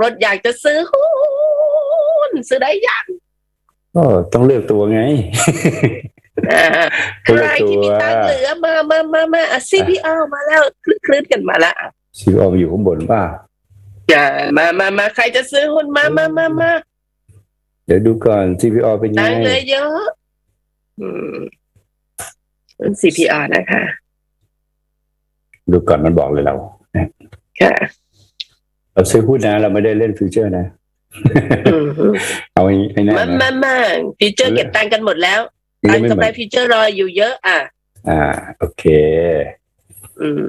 รถอยากจะซื้อหุ้นซื้อได้ยังก็ต้องเลือกตัวไงอ่าใคคนรละตัวที่มีตังค์เหลือมามามามาอะ CPR มาแล้วคลื่นๆกันมาละซีออมอยู่ข้างบนป่ะอ่ามามามาใครจะซื้อหุ้นมามามามาเดี๋ยวดูก่อน CPO เป็นไงตังค์เหลือเยอะอืมหุ้น CPR นะคะ ดูก่อนมันบอกเลยเราค่ะ เราซื้อหุ้นนะเราไม่ได้เล่นฟิวเจอร์นะอืมเอาไอ้นั่นมานะมามาฟิวเจอร์เก็บตังค์กันหมดแล้วตังค์ไม่กำเหไรมือนฟิวเจอร์รออยู่เยอะ อะ อ่า โอเคอืม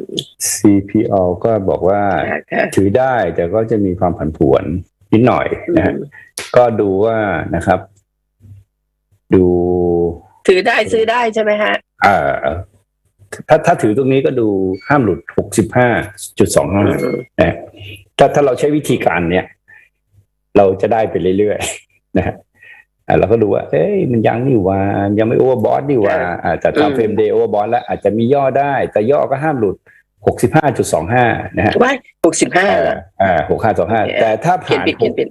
CPO ก็บอกว่าค่ะค่ะถือได้แต่ก็จะมีความผันผวนนิดหน่อยอืนะฮะมก็ดูว่านะครับ ดู ถือได้ซื้อได้ใช่ไหมฮะเอ่อถ้าถ้าถือตรงนี้ก็ดูห้ามหลุดหกสิบห้าจุดสองห้าอืมนะ ถ้าถ้าเราใช้วิธีการเนี้ยเราจะได้ไปเรื่อยๆนะฮะอะเราก็ดูว่า เอ้ย มันยังนี่หว่า ยังไม่โอเวอร์บอสนี่หว่าอ่าแต่ทำเฟรมเดย์โอเวอร์บอสแล้วอาจจะมีย่อได้ แต่ย่อก็ห้ามหลุดหกสิบห้าจุดสองห้านะฮะว้ายหกสิบห้าอ่าอ่าหกห้าสองห้าแต่ถ้าเขียนผ่านปิดเขียนปิด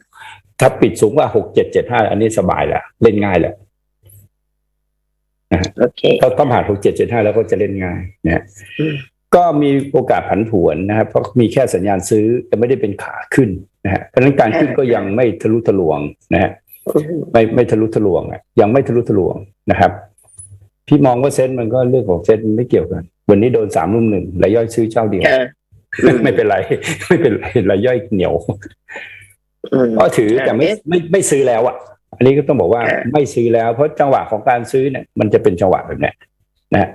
ถ้าปิดสูงกว่าหกเจ็ดเจ็ดห้าอันนี้สบายแหละเล่นง่ายแหละโอเคถ้าต้องผ่านหกเจ็ดเจ็ดห้าแล้วก็จะเล่นง่ายนะฮะอืม ก็มีโอกาสผันผวนนะครับ เพราะมีแค่สัญญาณซื้อแต่ไม่ได้เป็นขาขึ้นนะฮะเพราะฉะนั้นการขึ้นก็ยังไม่ทะลุทะลวงนะฮะอืมไม่ไม่ทะลุทะลวงอะยังไม่ทะลุทะลวงนะครับ พี่มองว่าเซ็นมันก็เรื่องของเซ็นมันไม่เกี่ยวกัน วันนี้โดนสามรุ่มหนึ่งรายย่อยซื้อเจ้าเดียวค่ะไม่เป็นไร ไม่เป็นไรรายย่อยเหนียวอืมก็ถือแต่ไม่เอ๊ะไม่ไม่ซื้อแล้วอะ อันนี้ก็ต้องบอกว่าค่ะไม่ซื้อแล้ว เพราะจังหวะของการซื้อเนี่ยมันจะเป็นจังหวะแบบเนี้ยนะฮะ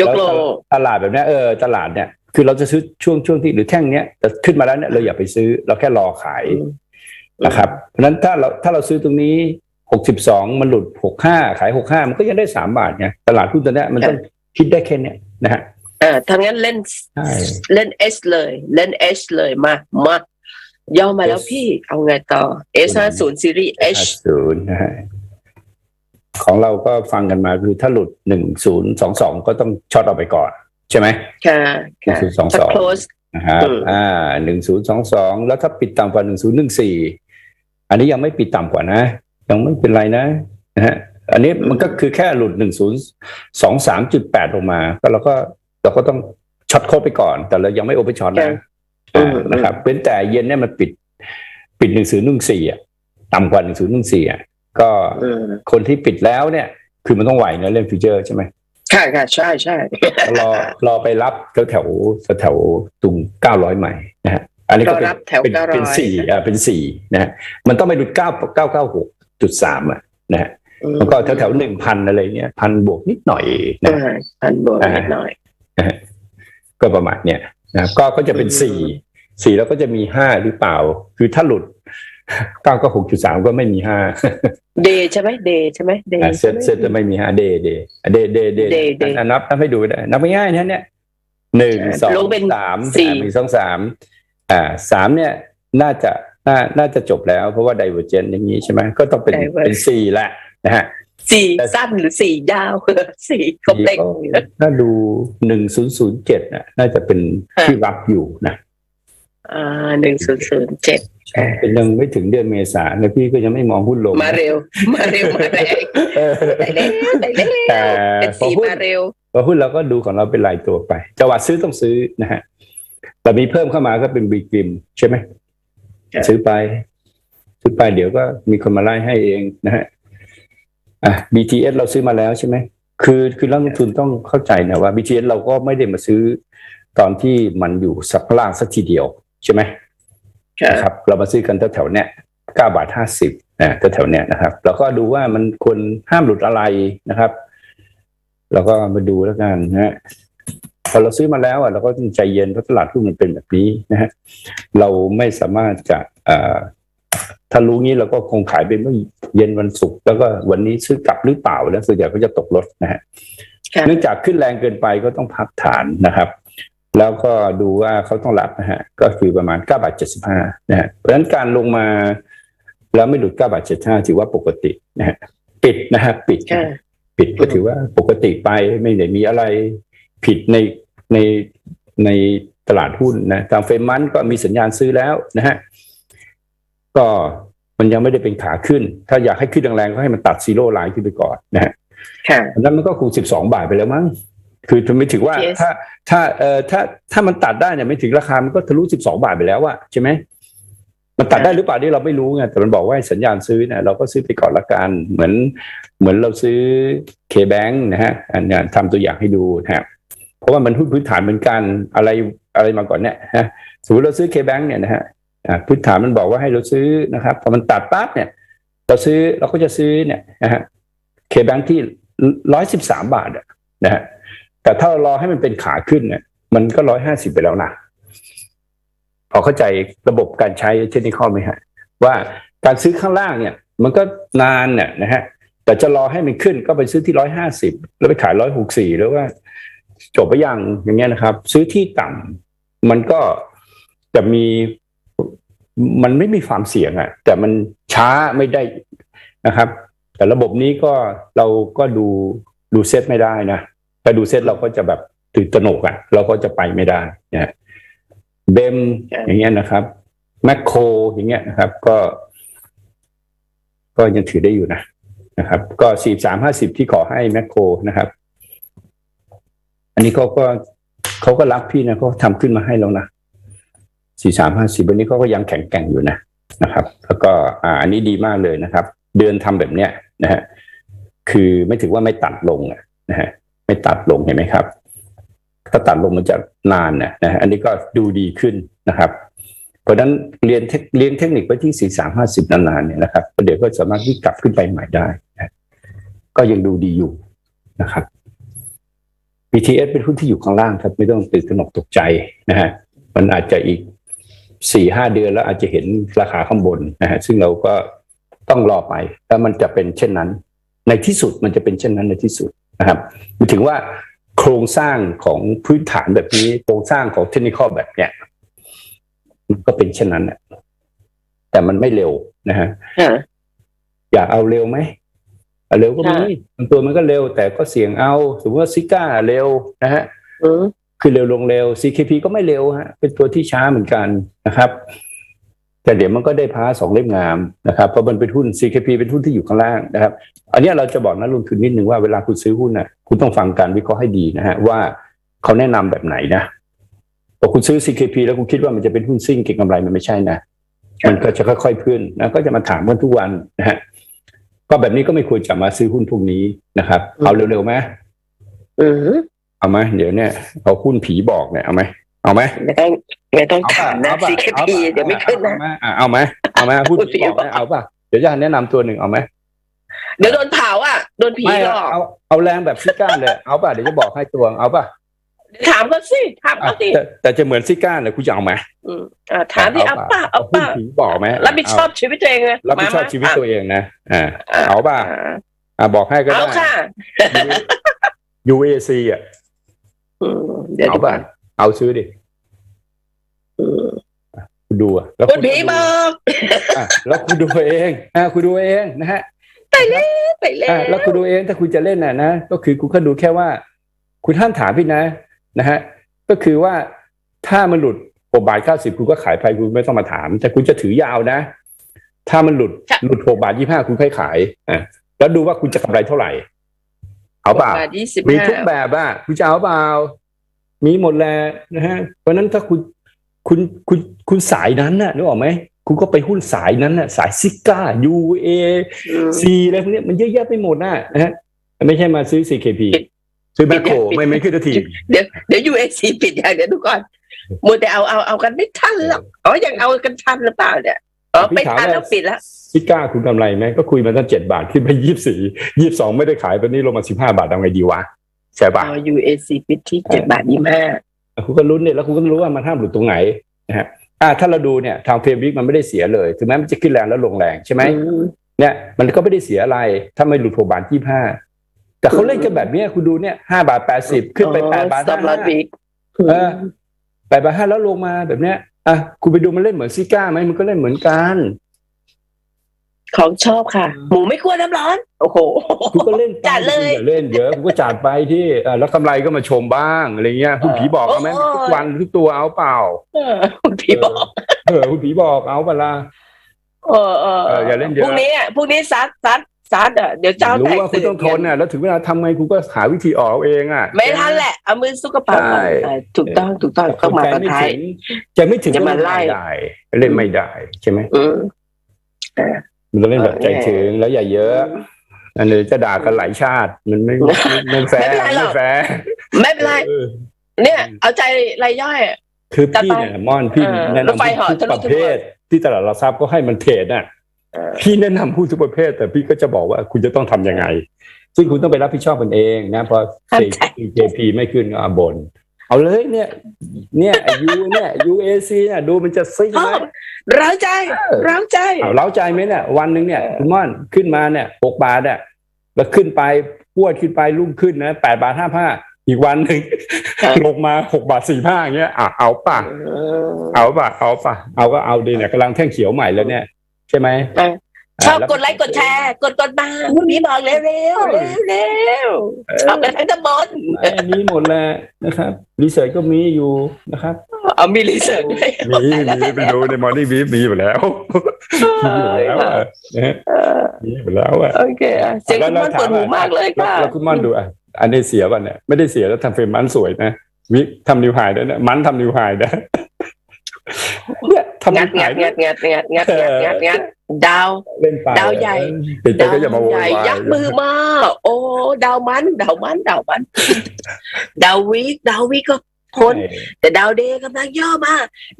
ยกโลแล้วตลาดแบบเนี้ยเออตลาดเนี่ยคือเราจะซื้อช่วงช่วงที่หรือแท่งเนี้ยแต่ขึ้นมาแล้วเนี่ยเราอย่าไปซื้อ เราแค่รอขายอืมนะครับ เพราะฉะนั้นถ้าเราถ้าเราซื้อตรงนี้หกสิบสองมันหลุดหกห้าขายหกห้ามันก็ยังได้สามบาทไงตลาดหุ้นตัวเนี้ยมันต้องคิดได้แค่เนี้ยนะฮะอ่าทั้งนั้นเล่นใช่เล่น S เลย เล่น H เลยมามาย่อมาแล้ว S พี่เอาไงต่อ S ห้าศูนย์ซีรีส์ H ศูนย์นะฮะ ของเราก็ฟังกันมาคือถ้าหลุดหนึ่งศูนย์สองสองก็ต้องช็อตออกไปก่อน ใช่ไหมค่ะหนึ่งค่ะศูนย์สองถ้าสอง close นะครับอืมอ่าหนึ่งศูนย์สองสองแล้วถ้าปิดต่ำกว่าหนึ่งศูนย์หนึ่งสี่อันนี้ยังไม่ปิดต่ำกว่านะ ยังไม่เป็นไรนะนะฮะอันนี้มันก็คือแค่หลุดหนึ่งศูนย์สองสามจุดแปดลงมา ก็เราก็เราก็ต้องช็อตโค้ดไปก่อน แต่เรายังไม่โอเปช็อตนะอือ่ามนะครับเป็นแต่เย็นเนี่ยมันปิด ปิดหนึ่งศูนย์หนึ่งสี่อะต่ำกว่าหนึ่งศูนย์หนึ่งสี่อะ ก็อืมคนที่ปิดแล้วเนี่ย คือมันต้องไหวนะเล่นฟิวเจอร์ใช่ไหมค่ะค่ะใช่ใช่รอรอไปรับแถวแถวแถวๆตรงเก้าร้อยใหม่นะฮะอันนี้ก็เป็นรอรับแถวเป็น900เป็นสี่อ่าเป็นสี่นะฮะมันต้องไปดูเก้าเก้าเก้าหกจุดสามอะนะฮะอืมแล้วก็แถวแถวหนึ่งพันอะไรเงี้ยพันบวกนิดหน่อยนะอ่าพันบวกนิดหน่อยก็ประมาณเนี้ยนะก็ก็จะเป็นอืมสี่สี่แล้วก็จะมีห้าหรือเปล่า คือถ้าหลุดเก้าก็หกจุดสามก็ไม่มีห้า เดย์ใช่ไหมเดย์ใช่ไหมเดย์เซตเซตจะไม่มีห้าเดย์เดย์เดย์เดย์เดย์ Day Day นับนับให้ดูได้นับง่ายๆนะเนี่ยหนึ่งสองลงเป็นสามสี่อ่าหนึ่งสองสามอ่าสามเนี่ยน่าจะน่าน่าจะจบแล้วเพราะว่าไดเวอร์เจนอย่างนี้ใช่ไหมก็ต้องเป็น Divergent เป็นสี่แหละนะฮะสี่สั้นหรือสี่ยาวสี่กบเล็กถ้าดูหนึ่งศูนย์ศูนย์เจ็ดน่ะน่าจะเป็นค่ะที่รับอยู่นะอ่า หนึ่งศูนย์ศูนย์เจ็ดเป็นยังไม่ถึงเดือนเมษาแล้วพี่ก็ยังไม่มองหุ้นลง มาเร็ว มาเร็ว มาแรงเออได้แล้วได้แล้วแต่เป็นพอสีหุ้นมาเร็วพอหุ้นเราก็ดูของเราเป็นรายตัวไปจังหวะซื้อต้องซื้อนะฮะแต่มีเพิ่มเข้ามาก็เป็นบีกริมใช่ไหมครับซื้อไป ซื้อไปเดี๋ยวก็มีคนมาไล่ให้เองนะฮะอะ BTS เราซื้อมาแล้วใช่ไหมคือคือนักลงทุนต้องเข้าใจนะว่า BTS เราก็ไม่ได้มาซื้อตอนที่มันอยู่สักล่างสักทีเดียว ใช่ไหมค่ะนะครับเรามาซื้อกันแถวๆเนี้ยเก้าบาทห้าสิบนะแถวๆเนี้ยนะครับแล้วก็ดูว่ามันควรห้ามหลุดอะไรนะครับแล้วก็มาดูแล้วกันนะฮะพอเราซื้อมาแล้วอะเราก็ต้องใจเย็นเพราะตลาดหุ้นมันเป็นแบบนี้นะฮะเราไม่สามารถจะเอ่อถ้ารู้งี้เราก็คงขายไปเมื่อเย็นวันศุกร์แล้วก็วันนี้ซื้อกลับหรือเปล่าแล้วส่วนใหญ่ก็จะตกรถนะฮะค่ะเนื่องจากขึ้นแรงเกินไปก็ต้องพักฐานนะครับ แล้วก็ดูว่าเขาต้องรับนะฮะก็คือประมาณ9บาท75นะฮะเพราะฉะนั้นการลงมา แล้วไม่หลุด9บาท75ถือว่าปกตินะฮะปิดนะฮะปิดค่ะปิดก็ถือว่าปกติไปไม่ได้มีอะไรผิดในในในตลาดหุ้นนะตามเฟรมมันก็มีสัญญาณซื้อแล้วนะฮะก็มันยังไม่ได้เป็นขาขึ้น ถ้าอยากให้ขึ้นแรงๆก็ให้มันตัดซีโร่ไลน์ขึ้นไปก่อนนะฮะค่ะอันนั้นมันก็คงสิบสองบาทไปแล้วมั้ง คือจะไม่ถึงว่า Yes ถ้าถ้าเอ่อถ้าถ้ามันตัดได้เนี่ยไม่ถึงราคามันก็ทะลุสิบสองบาทไปแล้วอะใช่ไหมมันตัดได้หรือเปล่านี่เราไม่รู้ไงแต่มันบอกว่าให้สัญญาณซื้อเนี่ยเราก็ซื้อไปก่อนละกันเหมือน เหมือนเราซื้อเคแบงนะฮะ อันเนี้ยทำตัวอย่างให้ดูนะฮะเพราะว่ามันพื้นพื้นฐานเหมือนกันอะไรอะไรมาก่อนเนี่ยฮะสมมติเราซื้อเคแบงเนี่ยนะฮะอ่าพื้นฐานมันบอกว่าให้เราซื้อนะครับพอมันตัดปั๊บเนี่ย เราซื้อเราก็จะซื้อเนี่ยนะฮะเคแบงที่ร้อยสิบสามบาทอะนะฮะ แต่ถ้าเรารอให้มันเป็นขาขึ้นเนี่ยมันก็ร้อยห้าสิบไปแล้วนะพอเข้าใจระบบการใช้เทคนิคไหมฮะ ว่าการซื้อข้างล่างเนี่ย มันก็นานเนี่ยนะฮะ แต่จะรอให้มันขึ้นก็ไปซื้อที่ร้อยห้าสิบแล้วไปขายร้อยหกสี่หรือว่า จบไปยังอย่างเงี้ยนะครับ ซื้อที่ต่ำมันก็จะมีมันไม่มีความเสี่ยงอะแต่มันช้าไม่ได้นะครับ แต่ระบบนี้ก็เราก็ดูดูเซตไม่ได้นะ ถ้าดูเซตเราก็จะแบบตื่นตระหนกอะเราก็จะไปไม่ได้นะเบมครับอย่างเงี้ยนะครับแมคโครอย่างเงี้ยนะครับ ก็ ก็ยังถือได้อยู่นะนะครับ ก็สี่สามห้าสิบที่ขอให้แมคโครนะครับ อันนี้เขาก็เขาก็รักพี่นะเขาทำขึ้นมาให้แล้วนะสี่สามห้าสิบวันนี้เขาก็ยังแข็งแกร่งอยู่นะนะครับ แล้วก็อ่าอันนี้ดีมากเลยนะครับ เดือนทำแบบเนี้ยนะฮะคือไม่ถือว่าไม่ตัดลงอะนะฮะ ไม่ตัดลงเห็นไหมครับถ้าตัดลงมันจะนานนะนะฮะอันนี้ก็ดูดีขึ้นนะครับ เพราะนั้นเรียนเรียนเทคนิคไปที่สี่สามห้าสิบนานๆเนี่ยนะครับเดี๋ยวก็สามารถที่กลับขึ้นไปใหม่ได้นะก็ยังดูดีอยู่นะครับ BTS เป็นหุ้นที่อยู่ข้างล่างครับไม่ต้องตื่นตระหนกตกใจนะฮะมันอาจจะอีกสี่ห้าเดือนแล้วอาจจะเห็นราคาข้างบนนะฮะซึ่งเราก็ต้องรอไป แล้วมันจะเป็นเช่นนั้น ในที่สุดมันจะเป็นเช่นนั้นในที่สุด นะครับหมายถึงว่าโครงสร้างของพื้นฐานแบบนี้ โครงสร้างของเทคนิคแบบเนี้ยมันก็เป็นเช่นนั้นแหละแต่มันไม่เร็วนะฮะค่ะอยากเอาเร็วไหมเอาเร็วก็มีค่ะบางตัวมันก็เร็ว แต่ก็เสี่ยงเอาสมมติว่าซิก้าเร็วนะฮะอืมคือเร็วลงเร็ว CKP ก็ไม่เร็วฮะเป็นตัวที่ช้าเหมือนกันนะครับ แต่เดี๋ยวมันก็ได้พาสองเล่มงามนะครับเพราะมันเป็นหุ้น CKP เป็นหุ้นที่อยู่ข้างล่างนะครับ อันเนี้ยเราจะบอกนักลงทุนนิดนึงว่าเวลาคุณซื้อหุ้นน่ะคุณต้องฟังการวิเคราะห์ให้ดีนะฮะว่าเขาแนะนำแบบไหนนะพอคุณซื้อ CKP แล้วคุณคิดว่ามันจะเป็นหุ้นซิ่งเก็งกำไรมันไม่ใช่นะมันก็จะค่อยๆขึ้นนะก็จะมาถามกันทุกวันนะฮะก็แบบนี้ก็ไม่ควรจะมาซื้อหุ้นพวกนี้นะครับเอาเร็วๆไหมอืมเอาไหมเดี๋ยวเนี่ยเอาหุ้นผีบอกเนี่ยเอาไหม เอาไหมไม่ต้องไม่ต้องเอาถามนะเอาป่ CKP เดี๋ยวไม่ขึ้นนะเอาไหมเอาไหมหุ้นหุ้นผีผีบอกไหมบอกเอาป่ะเดี๋ยวจะแนะนำตัวหนึ่งเอาไหมเดี๋ยวโดนเผาอะโดนผีไม่หลอกเอาเอาแรงแบบซิก้าเลยเอาป่ะเดี๋ยวจะบอกให้ตัวเอาป่ะถามเขาสิถามอะเขาสิแต่แต่จะเหมือนซิก้าเนี่ยคุณจะเอาไหมอืมอ่าถามที่เอาป่ะเอาหุ้นป่ะผีบอกไหมรับผิดชอบชีวิตตัวเองเลยรับผิดชอบมาชีวิตตัวเองนะอ่าอ่าเอาป่ะอ่าอะบอกให้ก็เอาได้ค่ะ UAC อะอืมเดี๋ยวเอาดีกป่ะว่า เอาซื้อดิอืมคุณดูอะแล้วคุคุณณผีบอกอะแล้วคุณดูเองอะคุณดูเองนะฮะไปแล้อะแล้ววคุณดูเองถ้าคุณจะเล่นน่ะนะก็คือคุณก็ดูแค่ว่า คุณห้ามถามพี่นะนะฮะก็คือว่าถ้ามันหลุดหกบาทเก้าสิบคุณก็ขายไปคุณไม่ต้องมาถาม แต่คุณจะถือยาวนะ ถ้ามันหลุดค่ะหลุดหกบาทยี่ห้าคุณค่อยขายอะแล้วดูว่าคุณจะกำไรเท่าไหร่เอาเปล่าบาทยี่สิบมีห้าทุกแบบอะคุณจะเอาเปล่า มีหมดแหล้วนะฮะเพราะฉะนั้นถ้าคุณคุณคุณคุณสายนั้นน่ะนึกออกไหมคุณก็ไปหุ้นสายนั้นน่ะสายซิก้ายูเออืมซีอะไรพวกเนี้ยมันเยอะแยะไปหมดน่ะนะฮะไม่ใช่มาซื้อ CKP ปิดซื้อแมคโครปิดไม่ไม่ขึ้นทันทีเดี๋ยวเดี๋ยว UAC ปิดอย่างเดี๋ยวดูก่อนมัวแต่เอาเอาเอากันไม่ทันหรอกอ๋อยังเอากันทันหรือเปล่าเนี่ยอ๋อพี่ไม่ถามทันว่าแล้วปิดแล้วซิก้าคุณกำไรไหมก็คุยมาตั้งเจ็ดบาทขึ้นไปยี่สิบสี่ยี่สิบสองไม่ได้ขายตอนนี้ลงมาสิบห้าบาททำไงดีวะ ใช่อ๋ปะอ UAC ปิดที่เจ็ดบาทยี่ห้าคุณก็ลุ้นเนี่ยแล้วคุณก็รู้ว่ามันห้ามหลุดตรงไหนนะฮะอ่าถ้าเราดูเนี่ยทางเฟรมวิกมันไม่ได้เสียเลย ถึงแม้มันจะขึ้นแรงแล้วลงแรงใช่ไหมเนี่ยมันก็ไม่ได้เสียอะไร ถ้าไม่หลุดหกบาทยี่ห้าแต่เขาเล่นกันแบบเนี้ยคุณดูเนี่ยห้าบาทแปดสิบขึ้นไปแปดบาทสต็อปลอห้าสบิ๊กเออแปดบาทห้าแล้วลงมาแบบเนี้ยอะคุณไปดูมันเล่นเหมือนซิก้าไหมมันก็เล่นเหมือนกัน ของชอบค่ะ หมูไม่กลัวน้ำร้อน โอ้โหคุณก็เล่นไปจัดเลยคุณอย่าเล่นเยอะคุณก็จัดไปที่เอ่อแล้วกำไรก็มาชมบ้างอะไรเงี้ยคุณผีบอกเอาไหมโอ้ยทุกวันทุกตัวเอาเปล่าเออคุณพี่บอก เออคุณผีบอกเอาเปล่าล่ะเออเออเอออย่าเล่นเยอะพรุ่งนี้อะพรุ่งนี้ซัดซัดซัดอะเดี๋ยวเจ้าแตรู้กว่าคุณตื่นต้องทนน่ะแล้วถึงเวลาทำไงคุณก็หาวิธีออกเอาเองอะไม่ทันแหละเอามือซุกกระเป๋าใช่เออถูกต้องถูกต้องต้องมาใจตอนไม่ท้ายถึงใจไม่ถึงจะมาไล่เนได้เล่นไม่ได้ใช่ไหมอื มมันต้องเล่นแบบใจถึงแล้วอย่าเยอะ อันนี้จะด่ากันหลายชาติ มันไม่ไม่ไม่แฟร์ไม่เป็นไรหรอกไม่แฟร์ไม่เป็นไรเออเนี่ย เอาใจรายย่อยอะคือจัดพี่ไปเนี่ยม่อนพี่เออแนะรถไฟนำเหาะทุกทะลุประเภทที่ตลาดหลักทรัพย์ก็ให้มันเทรดน่ะเออพี่แนะนำผู้ทุกประเภท แต่พี่ก็จะบอกว่าคุณจะต้องทำยังไง ซึ่งคุณต้องไปรับผิดชอบมันเองนะพอเข้าใจ JP ไม่ขึ้นก็เอาบน เอาเลยเนี่ย เนี่ยยูเนี่ย UAC เนี่ยดูมันจะซิ่งชอไหมบร้าวใจเออร้าวใจเอาเล้าใจไหมเนี่ยวันหนึ่งเนี่ยคุณม่อนขึ้นมาเนี่ยหกบาทเนี่ยแล้วขึ้นไปพวดขึ้นไปรุ่งขึ้นนะแปดบาทห้าผ้าอีกวันหนึ่งครับลงมาหกบาทสี่ผ้าอย่างเงี้ยอะเอาป่ะเออเอาป่ะเอาป่ะเอาก็เอาดีเนี่ยกำลังแท่งเขียวใหม่แล้วเนี่ย ใช่ไหมเออ ชอบแล้วกดไลค์กดแชร์ กดกดมาพี่บอกเร็วเร็วเร็วเร็วชอบกันทั้งตำบลอันนี้หมดแล้วนะครับรีเสิร์ชก็มีอยู่นะครับเอามีรีเสิร์ชด้วยมีมีไปดูในมอร์นิ่งวีมีอยู่แล้วมีอยู่แล้วอะนะฮะเออมีอยู่แล้วอะโอเคอะเสียงคุณมันปวดหูมากเลยแล้วค่ะแล้วคุณม่อนดูอะอันนี้เสียป่ะเนี่ยไม่ได้เสียแล้วทำเฟรมมันสวยนะวิทำนิวไฮด้วยนะมันทำนิวไฮนะเนี่ย ทำงันิดวไฮงัดงัดงัดงัดงัดงัดงัดงัดดาวเล่นไปดาวใหญ่เด็กดาวก็อย่ามาโวใหญ่ยวายยักมือมาโอ้ดาวมันดาวมันดาวมัน ดาววีคดาววีคก็พ้นแต่ดาวเดย์กำลังย่อมา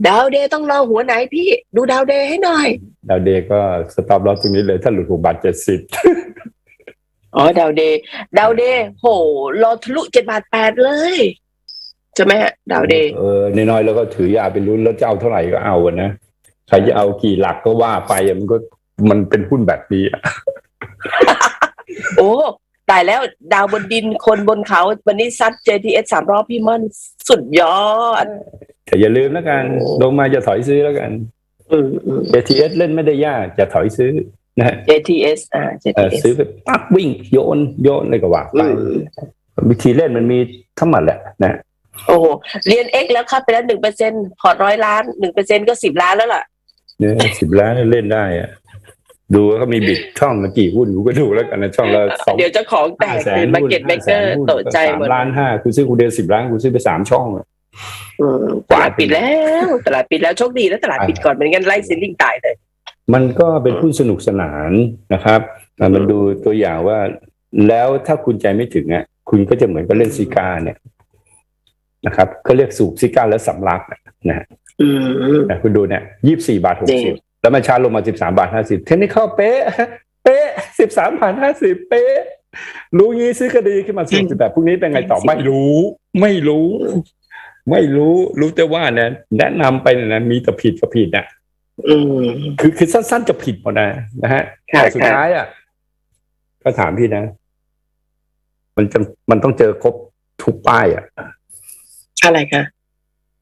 ดาวเดย์ต้องรอหัวไหนพี่ ดูดาวเดย์ให้หน่อย ดาวเดย์ก็สต็อปลอสตรงนี้เลย ถ้าหลุดหกบาทเจ็ดสิบอ๋อดาวเดย์ดาวเดย์โหรอทะลุเจ็ดบาทแปดเลย ใช่ไหมฮะดาวเดย์เออน้อยๆแล้วก็ถือยาเป็นรุ่นแล้วจะเอาเท่าไหร่ก็เอาอะนะใครจะเอากี่หลักก็ว่าไปอะมันก็มันเป็นหุ้นแบบนี้อะโอ้ตายแล้วดาวบนดินคนบนเขา วันนี้ซัด JTS สามรอบพี่มันสุดยอดแต่อย่าลืมแล้วกันโอ้ลงมาจะถอยซื้อแล้วกันอืมอืม ATS เล่นไม่ได้ยากจะถอยซื้อนะฮะ JTS อ่าเออ JTS ซื้อไปปั๊บวิ่งโยนโยนเลยก็ว่าไปอืมวิธีเล่นมันมีทั้งหมดแหละนะ โอ้โหเรียน X แล้วครับไปแล้วหนึ่งเปอร์เซ็นพอร์ตร้อยล้านหนึ่งเปอร์เซ็นก็สิบล้านแล้วล่ะเนี่ยสิบล้านเล่นได้อะดูว่าเขามีบิดช่องมากี่หุ้นกูก็ดูแล้วกันนะช่องละสองเดี๋ยวเจ้าของแตกแสตื่นนมาเก็ตเบเกอร์โตะใจหมดสามล้านห้ากูซื้อกูเดือนสิบล้านกูซื้อไปสามช่องอะอืมตลาดปิดแล้ว ตลาดปิดแล้วโชคดีแล้วตลาดปิดก่อนเหมือนกันไล่ซิลลิงตายเลย มันก็เป็นหุ้นสนุกสนานนะครับอะมันดูตัวอย่างว่า แล้วถ้าคุณใจไม่ถึงอะคุณก็จะเหมือนกับเล่นซิก้าเนี่ย นะครับเขาเรียกสูบซิก้าแล้วสำลักนะฮะอืมนะคุณดูเนี่ยยี่สี่บาทหกจริสิบงแล้วมันชาร์จลงมาสิบสามบาทห้าสิบเทคนิคเข้าเป๊ะเป๊ะสิบสามบาทห้าสิบเป๊ะรู้งี้ซื้อคดีขึ้นมาสิบแบบพวกนี้เป็นไงต่อไม่รู้ ไม่รู้ ไม่รู้รู้แต่ว่าเนี่ยแนะนำไปเนี่ยนะมีแต่ผิดกับผิดนะอืมคือคือสั้นๆจะผิดหมดนะนะฮะค่ะแต่สุดท้ายอะก็ถามพี่นะ มันจะมันต้องเจอครบทุกป้ายอะ อะไรคะ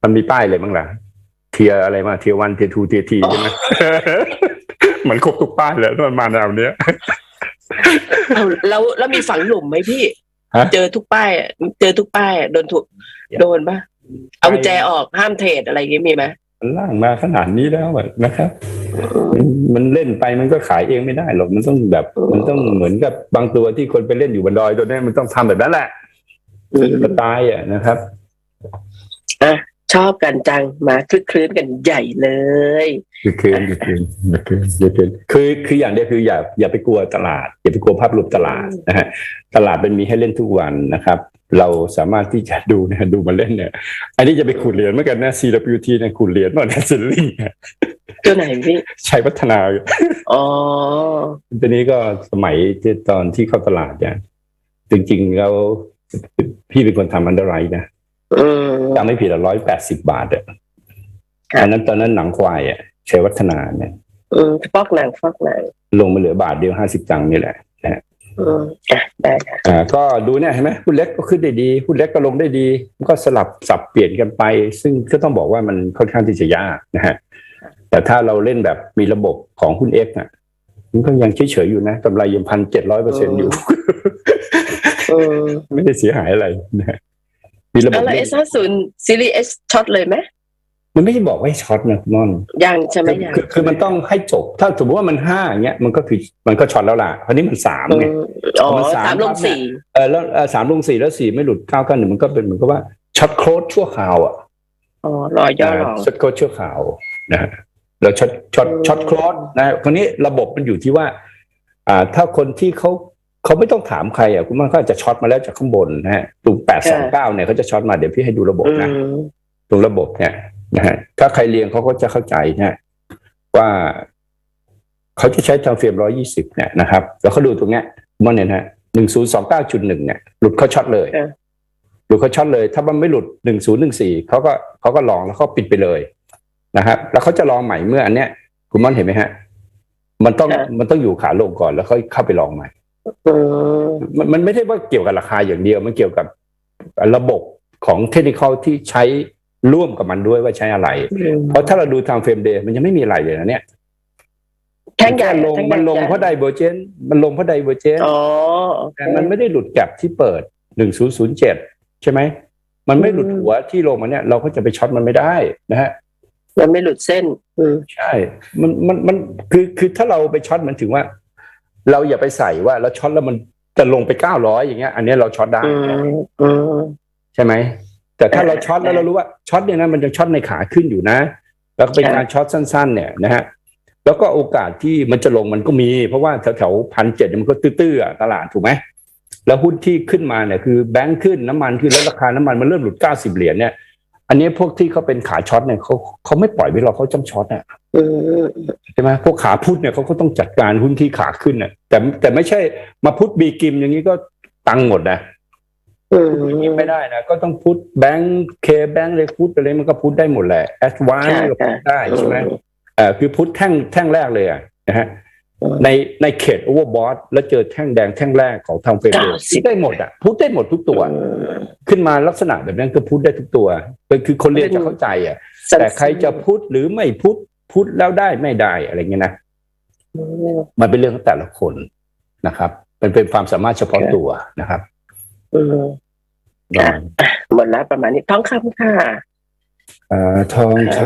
มันมีป้ายอะไรบ้างล่ะเทียร์อะไรมาเทียร์วันเทียร์ทูเทียร์ทีใช่ไหมมันครบทุกป้ายเลยมันมาแนวเนี้ยเอาแล้วแล้วมีฝังหลุมไหมพี่ฮะเจอทุกป้ายอะเจอทุกป้ายอะโดนถูกโดนปะเอากุญแจออกห้ามเทรดอะไรอย่างงี้มีไหมมันล่างมาขนาดนี้แล้วอะนะครับมันมันเล่นไปมันก็ขายเองไม่ได้หรอกมันต้องแบบ มันต้องเหมือนกับบางตัวที่คนไปเล่นอยู่บนดอยตัวเนี้ยมันต้องทำแบบนั้นแหละอืมสไตล์อะนะครับ ชอบกันจังมาคลึกคลื้นกันใหญ่เลยคือคืนคือคืนคือคืนคือคืนคือคืออย่างเดียวคืออย่าอย่าไปกลัวตลาด อย่าไปกลัวภาพรวมตลาดนะฮะตลาดมันมีให้เล่นทุกวันนะครับ เราสามารถที่จะดูเนี่ยดูมาเล่นเนี่ยอันนี้จะไปขูดเหรียญเหมือนกันนะ CWT เนี่ยขูดเหรียญมาเนี่ยซิลลิงตัวไหนพี่ใช้พัฒนาอ๋อทีนี้ก็สมัยที่ตอนที่เข้าตลาดเนี่ยจริงๆแล้วพี่เป็นคนทำอันเดอร์ไรนะอืม จำไม่ผิดละร้อยแปดสิบาทอะครับอันนั้นตอนนั้นหนังควายอะใช้วัฒนาเนี่ยอืมฟอกหนังฟอกหนังลงมาเหลือบาทเดียวห้าสิบตังค์นี่แหละอืมอะได้ค่ะอ่าก็ดูเนี่ยเห็นไหมหุ้นเล็กก็ขึ้นได้ดีหุ้นเล็กก็ลงได้ดีมันก็สลับสับเปลี่ยนกันไป ซึ่งก็ต้องบอกว่ามันค่อนข้างที่จะยากนะฮะแต่ถ้าเราเล่นแบบมีระบบของหุ้นเอ็กอะมันก็ยังเฉยๆอยู่นะกำไรยังพันเจ็ดร้อยเปอร์เซ็นต์อยู่อืมไม่ได้เสียหายอะไรนะฮะ มีระบแล้บวเอเล่นสห้าศูนย์ซีรีส์เอสช็อตเลยไหมมันไม่ได้บอกว่าให้ช็อตนะคุณม่อน ยังใช่ไหมคือยังคือคือมันต้องให้จบ ถ้าสมมติว่ามันห้าอย่างเงี้ยมันก็คือมันก็ช็อตแล้วล่ะคราวนี้มันสามอืไงมอ๋อมันสามสามลงปั๊บเนี่ยสี่ เออแล้วเอ่อสามลงสี่แล้วสี่ไม่หลุดเก้ากันหนึ่งมันก็เป็นเหมือนกับว่าช็อตโค้ดชั่วคราวอะอ๋อรอย่อรอ ช็อตโค้ดชั่วคราวนะฮะแล้วช็อตช็อตอืม ช็อตโค้ดนะคราวนี้ระบบมันอยู่ที่ว่า อ่า ถ้าคนที่เขา เขาไม่ต้องถามใครอะคุณมันก็อาจจะช็อตมาแล้วจากข้างบนนะฮะตรงแปดสองเก้าเนี่ยเขาจะช็อตมาเดี๋ยวพี่ให้ดูระบบอืนะมตรงระบบเนี่ยนะฮะถ้าใครเรียนเขาก็จะเข้าใจนะว่าเขาจะใช้ทางเฟรมร้อยี่สิบเนี่ยนะครับ แล้วเขาดูตรงเนี้ยมันเนี่ยนะฮะหนึ่งศูนย์สองเก้าจุดหนึ่งเนี่ยหลุดเขาช็อตเลยค่ะหลุดเขาช็อตเลย ถ้ามันไม่หลุดหนึ่งศูนย์หนึ่งสี่เขาก็เขาก็ลองแล้วเขาปิดไปเลยนะครับ แล้วเขาจะลองใหม่เมื่ออันเนี้ย คุณม่อนเห็นไหมฮะ มันต้องค่ะมันต้องอยู่ขาลงก่อนแล้วค่อยเข้าไปลองใหม่ อืมมันมันไม่ได้ว่าเกี่ยวกับราคาอย่างเดียว มันเกี่ยวกับระบบของเทคนิคที่ใช้ร่วมกับมันด้วยว่าใช้อะไรอืมเพราะถ้าเราดูทางเฟรมเดย์มันยังไม่มีอะไรเลยนะเนี่ยแท่งใหญ่มันลงแท่มันลงใหญ่เพราะไดเวอร์เจนมันลงเพราะไดเวอร์เจนอ๋อโอเคแต่มันไม่ได้หลุดแกลบที่เปิดหนึ่งศูนย์ศูนย์เจ็ดใช่ไหม มันไม่หลุดอืมหัวที่ลงมาเนี่ย เราก็จะไปช็อตมันไม่ได้นะฮะมันไม่หลุดเส้นอืมใช่ มันมันมันคือคือถ้าเราไปช็อตมันถึงว่า เราอย่าไปใส่ว่าแล้วช็อตแล้วมันจะลงไปเก้าร้อยอย่างเงี้ย อันเนี้ยเราช็อตได้อืมอืมใช่ไหมแต่ถ้าเออเราช็อตแล้วเรารู้ว่าช็อตเนี่ยนะมันจะช็อตในขาขึ้นอยู่นะ แล้วก็เป็นใช่การช็อตสั้น ๆ เนี่ยนะฮะแล้วก็โอกาสที่มันจะลงมันก็มี เพราะว่าแถวๆพันเจ็ดมันก็ตื้อๆอะตลาดถูกไหมแล้วหุ้นที่ขึ้นมาเนี่ยคือแบงค์ขึ้นน้ำมันขึ้นแล้วราคาน้ำมันมันเริ่มหลุดเก้าสิบเหรียญเนี่ย อันนี้พวกที่เขาเป็นขาช็อตเนี่ยเขาเขาไม่ปล่อยไว้หรอกเขาจำช็อตอะอืมใช่ไหมพวกขาพุทธเนี่ยเขาก็ต้องจัดการหุ้นที่ขาขึ้นน่ะ แต่แต่ไม่ใช่มาพุทธบีกิมอย่างนี้ก็ตังค์หมดนะอืมไม่ได้นะก็ต้องพุทแบงค์เคแบงค์เลยพุทอะไรมันก็พุทได้หมดแหละแอดวานใช่ก็พุทค่ะได้ใช่ไหมเออคือพุทแท่งแท่งแรกเลยอะนะฮะอืม ในในเขตโอเวอร์บอทแล้วเจอแท่งแดงแท่งแรกของทางเฟดเก้าสิบได้หมดอะพุทได้หมดทุกตัวอืมขึ้นมาลักษณะแบบนั้นก็พุทได้ทุกตัวเป็นคือคนเรียนจะเข้าใจอะ แต่ใครจะพุทหรือไม่พุทพุทแล้วได้ไม่ได้อะไรเงี้ยนะอืมมันเป็นเรื่องของแต่ละคนนะครับเป็นเป็นความสามารถเฉพาะครับตัวนะครับอืมประมาณหมดแล้วประมาณนี้ท้องคำค่ะเอ่อทองค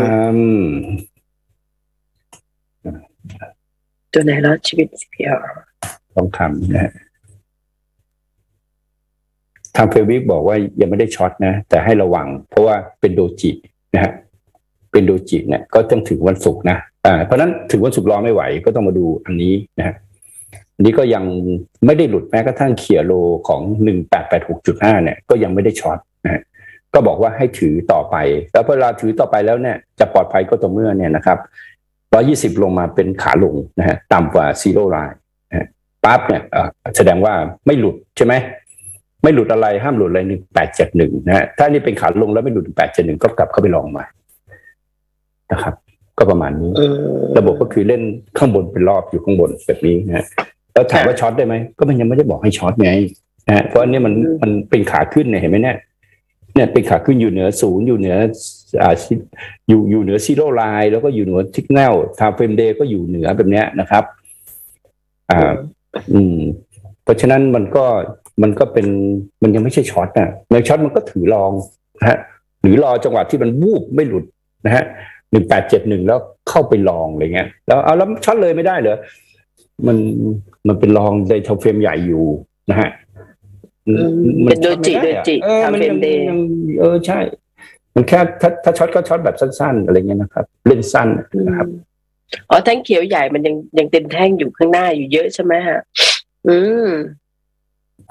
ตัวไหนรอดชีวิต CPR ำทองคำนะฮะทางเฟวิกบอกว่ายังไม่ได้ช็อตนะ แต่ให้ระวัง เพราะว่าเป็นโดจินะฮะเป็นโดจิเนี่ยก็ต้องถึงวันศุกร์นะอ่าเพราะฉะนั้นถึงวันศุกร์รอไม่ไหว ก็ต้องมาดูอันนี้นะฮะอันนี้ก็ยังไม่ได้หลุดแม้กระทั่งเขียโลของหนึ่งแปดแปดหกจุดห้าเนี่ยก็ยังไม่ได้ช็อตนะฮะก็บอกว่าให้ถือต่อไป แล้วเวลาถือต่อไปแล้วเนี่ยจะปลอดภัยก็ต่อเมื่อเนี่ยนะครับ ร้อยี่สิบลงมาเป็นขาลงนะฮะต่ำกว่าซีโร่ไลน์นะฮะปั๊บเนี่ยเอ่อแสดงว่าไม่หลุดใช่ไหมไม่หลุดอะไรห้ามหลุดอะไรหนึ่งแปดเจ็ดหนึ่งนะฮะถ้านี่เป็นขาลงแล้วไม่หลุดแปดเจ็ดหนึ่งก็กลับเข้าไปลองใหม่นะครับ ก็ประมาณนี้อืมระบบก็คือเล่นข้างบนเป็นรอบอยู่ข้างบนแบบนี้นะฮะแล้วถามว่าช็อตได้ไหมก็มันยังไม่ได้บอกให้ช็อตไงนะฮะเพราะอันนี้มันมันเป็นขาขึ้นเนี่ยเห็นไหมเนี่ยเนี่ยเป็นขาขึ้นอยู่เหนือศูนย์อยู่เหนือ อ่าอยู่อยู่เหนือซีโร่ไลน์แล้วก็อยู่เหนือทิกแนลทางเฟรมเดย์ก็อยู่เหนือแบบเนี้ยนะครับ อ่า อืม เพราะฉะนั้นมันก็มันก็เป็นมันยังไม่ใช่ช็อตนะในช็อตมันก็ถือลองนะฮะหรือรอจังหวะที่มันวูบไม่หลุดนะฮะหนึ่งแปดเจ็ดหนึ่งแล้วเข้าไปลองอะไรเงี้ยแล้วเอาแล้วช็อตเลยไม่ได้เหรอมันมันเป็นลองในทางเฟรมใหญ่อยู่นะฮะอืมเป็นโดจิช็อตไม่ไอะโดจิเออทำมันเฟรยัมงเดย์ยังเออใช่ มันแค่ถ้าถ้าช็อตก็ช็อตแบบสั้น ๆ อะไรเงี้ยนะครับ เล่นสั้นนะครับอ๋อแท่งเขียวใหญ่มันยังยังเป็นแท่งอยู่ข้างหน้าอยู่เยอะใช่ไหมฮะ อืม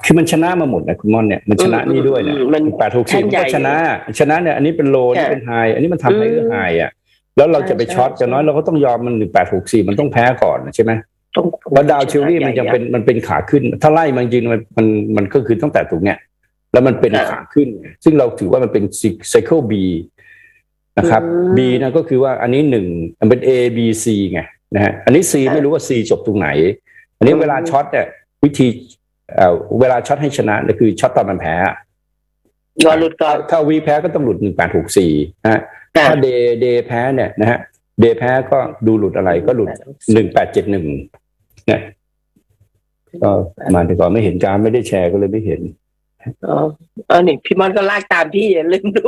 คือมันชนะมาหมดนะคุณมอนเนี่ยมันชนะนี่ด้วยเนี่ยอืมมันแปดหกแท่สี่งมันใหญ่ก็ชนะ ชนะเนี่ยอันนี้เป็นโลนี่ค่ะเป็นไฮอันนี้มันทำให้อืมเรื่องไฮอะแล้วเราจะไปใช่ช็อตใช่อย่างน้อยเราก็ต้องยอมมันหนึ่งแปดหกสี่มันต้องแพ้ก่อนใช่ไหมต้องเพราะดาวเชลลี่มันยังเป็นมันเป็นขาขึ้น ถ้าไล่มันจริงๆมันมันมันก็คือตั้งแต่ตรงเนี้ย แล้วมันเป็นขาขึ้น ซึ่งเราถือว่ามันเป็นไซเคิล B นะครับ B นะก็คือว่าอันนี้หนึ่งมันเป็น A B C ไงนะฮะอันนี้ C ไม่รู้ว่า C จบตรงไหน อันนี้เวลาช็อตเนี่ยวิธีเอ่อเวลาช็อตให้ชนะเนี่ยคือช็อตตอนมันแพ้รอหลุดก่อนถ้าวีแพ้ก็ต้องหลุดหนึ่งแปดหกสี่นะฮะค่ะถ้าเดเดแพ้เนี่ยนะฮะเดแพ้ก็ดูหลุดอะไรก็หลุดหนึ่งแปดเจ็ดหนึ่งเนี่ยก็มาแต่ก่อนไม่เห็นการดไม่ได้แชร์ก็เลยไม่เห็น อ๋ออ๋อนี่พี่มอนก็ลากตามพี่อย่าลืมดู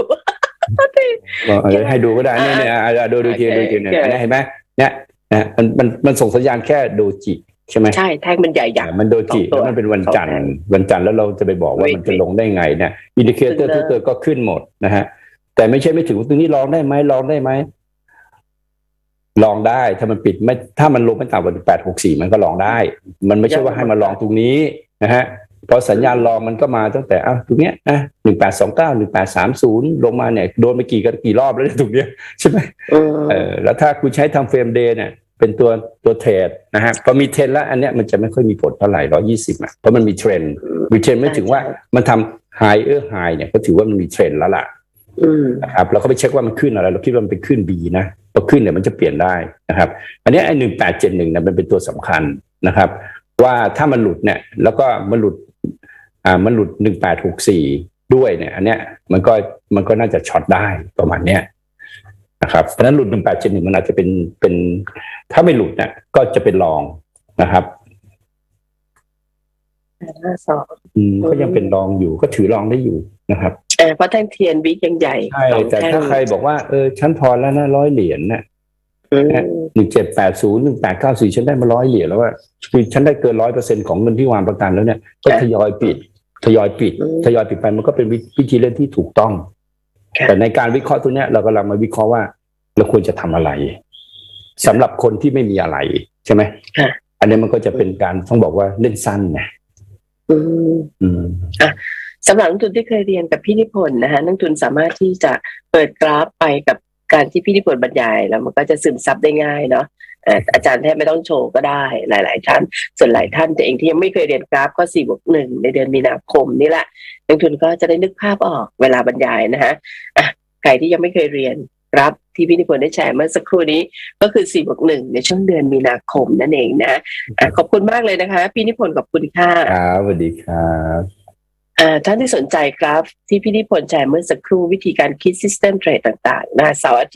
บอกเออให้ดูก็ได้เนี่ยเนี่ยอะอะดูดูทีดูทีเนี่ยโอเคอันนี้เห็นไหมเนี่ยนะมันมันมันส่งสัญญาณแค่โดจิใช่ไหมใช่แท่งมันใหญ่ใหญ่อะมันโดจิสองตัวแล้วมันเป็นวันจันทสองร์แผงวันจันทร์แล้วเราจะไปบอกว่า Wait, มันจะลงได้ไงเนี่ยอินดิเคเตอร์ขึ้ทุนกเลยตัวก็ขึ้นหมดนะฮะแต่ไม่ใช่ไม่ถึงว่าตรงนี้ลองได้ไหมลองได้ไหมลองได้ถ้ามันปิดไม่ถ้ามันลงไม่ต่ำกว่าแปดหกสี่มันก็ลองได้ มันไม่ใช่ว่าให้มาลองตรงนี้นะฮะ พอสัญญาณลองมันก็มาตั้งแต่อ้าวตรงเนี้ยอะหนึ่งแปดสองเก้าหนึ่งแปดสามศูนย์ลงมาเนี่ยโดนไปกี่กันกี่รอบแล้วเนี่ยตรงเนี้ยใช่ไหมอืมเออแล้วถ้าคุณใช้ทำเฟรมเดย์เนี่ยเป็นตัวตัวเทรดนะฮะพอมีเทรนด์แล้วอันเนี้ยมันจะไม่ค่อยมีผลเท่าไหร่ร้อยี่สิบอะเพราะมันมีเทรนด์มีเทรนด์ไม่ถึงว่ามันทำไฮเออร์ไฮเนี่ยก็ถือว่ามันมีเทรนด์แล้วล่ะอืมนะครับเราก็ไปเช็คว่ามันขึ้นอะไร เราคิดว่ามันเป็นขึ้น B นะพอขึ้นเนี่ยมันจะเปลี่ยนได้นะครับ อันเนี้ยไอ้หนึ่งแปดเจ็ดหนึ่งเนี่ยมันเป็นตัวสำคัญนะครับ ว่าถ้ามันหลุดเนี่ย แล้วก็มันหลุด อ่ามันหลุดหนึ่งแปดหกสี่ด้วยเนี่ย อันเนี้ยมันก็มันก็น่าจะช็อตได้ประมาณเนี้ยนะครับเพราะฉะนั้นหลุดหนึ่งแปดเจ็ดหนึ่งมันอาจจะเป็นเป็น ถ้าไม่หลุดเนี่ยก็จะเป็นรองนะครับห้าสองอืมก็ยังเป็นรองอยู่ก็ถือรองได้อยู่นะครับเออเพราะแท่งเทียนวิกยังใหญ่ใช่สองแต่ท่งถ้าใครบอกว่าเออฉันพอแล้วนะร้อยเหรียญน่ะอืมหนึ่งเจ็ดแปดศูนย์หนึ่งแปดเก้าสี่ฉันได้มาร้อยเหรียญแล้วว่าคือฉันได้เกินร้อยเปอร์เซ็นของเงินที่วางประกันแล้วเนี่ยก็ทยอยปิด ทยอยปิดทยอยปิดไปมันก็เป็นวิวิธีเล่นที่ถูกต้อง แต่ในการวิเคราะห์ตัวเนี้ยเรากำลังมาวิเคราะห์ว่าเราควรจะทำอะไรสำหรับคนที่ไม่มีอะไรใช่ไหมอันนี้มันก็จะเป็นการต้องบอกว่าเล่นสั้นนะอืมอืมสำหรับนักทุนที่เคยเรียนกับพี่นิพนธ์นะคะนักทุนสามารถที่จะเปิดกราฟไปกับการที่พี่นิพนธ์บรรยายแล้วมันก็จะซึมซับได้ง่ายเนาะเอ่ออาจารย์แทบไม่ต้องโชว์ก็ได้หลาย ๆ ท่าน ส่วนหลายท่านแต่เองที่ยังไม่เคยเรียนกราฟก็สี่บวกหนึ่งในเดือนมีนาคมนี่แหละนักทุนก็จะได้นึกภาพออกเวลาบรรยายนะฮะอะใครที่ยังไม่เคยเรียนกราฟที่พี่นิพนธ์ได้แชร์เมื่อสักครู่นี้ก็คือสี่บวกหนึ่งในช่วงเดือนมีนาคมนั่นเองนะอะขอบคุณมากเลยนะคะ พี่นิพนธ์ขอบคุณค่ะครับสวัสดีครับอ่าท่านที่สนใจกราฟที่พี่นิพนธ์แชร์เมื่อสักครู่วิธีการคิด System Trade ต่าง ๆ นะเสาร์อาทิตย์